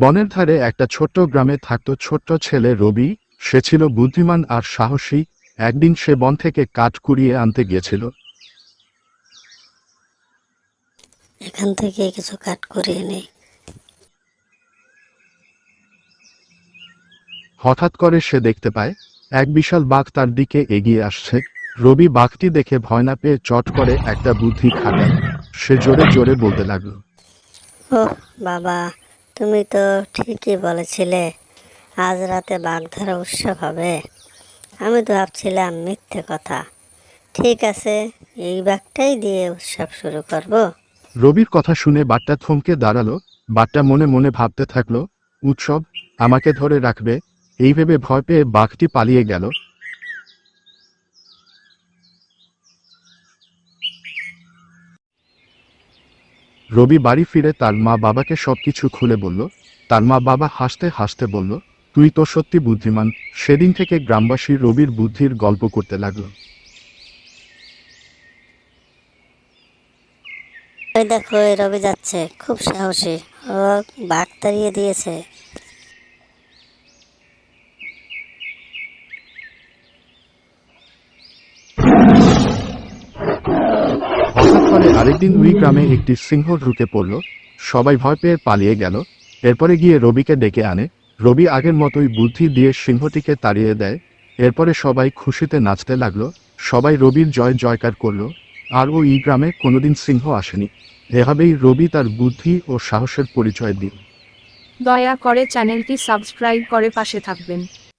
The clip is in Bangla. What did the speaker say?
বনের ধারে একটা ছোট্ট গ্রামে থাকতো ছোট্ট ছেলে রবি সে ছিল বুদ্ধিমান আর সাহসী একদিন সে বন থেকে কাঠ কুড়িয়ে আনতে গিয়েছিল। এখান থেকে কিছু কাট করিয়ে নেই। হঠাৎ করে সে দেখতে পায় এক বিশাল বাঘ তার দিকে এগিয়ে আসছে। রবি বাঘটি দেখে ভয় না পেয়ে চট করে একটা বুদ্ধি খাটায়। সে জোরে জোরে বলতে লাগল ও বাবা। তুমি তো ঠিকই বলেছিলে, আজ রাতে বাগধারা উৎসব হবে। আমি তো ভাবছিলাম মিথ্যে কথা। ঠিক আছে, এই বাঘটাই দিয়ে উৎসব শুরু করব। রবির কথা শুনে বাট্টা থমকে দাঁড়াল বাট্টা মনে মনে ভাবতে থাকল, উৎসব আমাকে ধরে রাখবে? এই ভেবে ভয় পেয়ে বাঘটি পালিয়ে গেল। রবি বাড়ি ফিরে তার মা বাবাকে সবকিছু খুলে বলল, তার মা বাবা হাসতে হাসতে বলল, তুই তো সত্যি বুদ্ধিমান। সেদিন থেকে গ্রামবাসী রবির বুদ্ধির গল্প করতে লাগল। দেখো রবি যাচ্ছে। খুব সাহসী। ও বাঘ তাড়িয়ে দিয়েছে। আরেকদিন ওই গ্রামে একটি সিংহ ঢুকে পড়ল। সবাই ভয় পেয়ে পালিয়ে গেল। এরপরে গিয়ে রবিকে ডেকে আনে। রবি আগের মতোই বুদ্ধি দিয়ে সিংহটিকে তাড়িয়ে দেয়। এরপরে সবাই খুশিতে নাচতে লাগল। সবাই রবির জয় জয়কার করল। আর ও ওই গ্রামে কোনোদিন সিংহ আসেনি। এভাবেই রবি তার বুদ্ধি ও সাহসের পরিচয় দিল। দয়া করে চ্যানেলটি সাবস্ক্রাইব করে পাশে থাকবেন।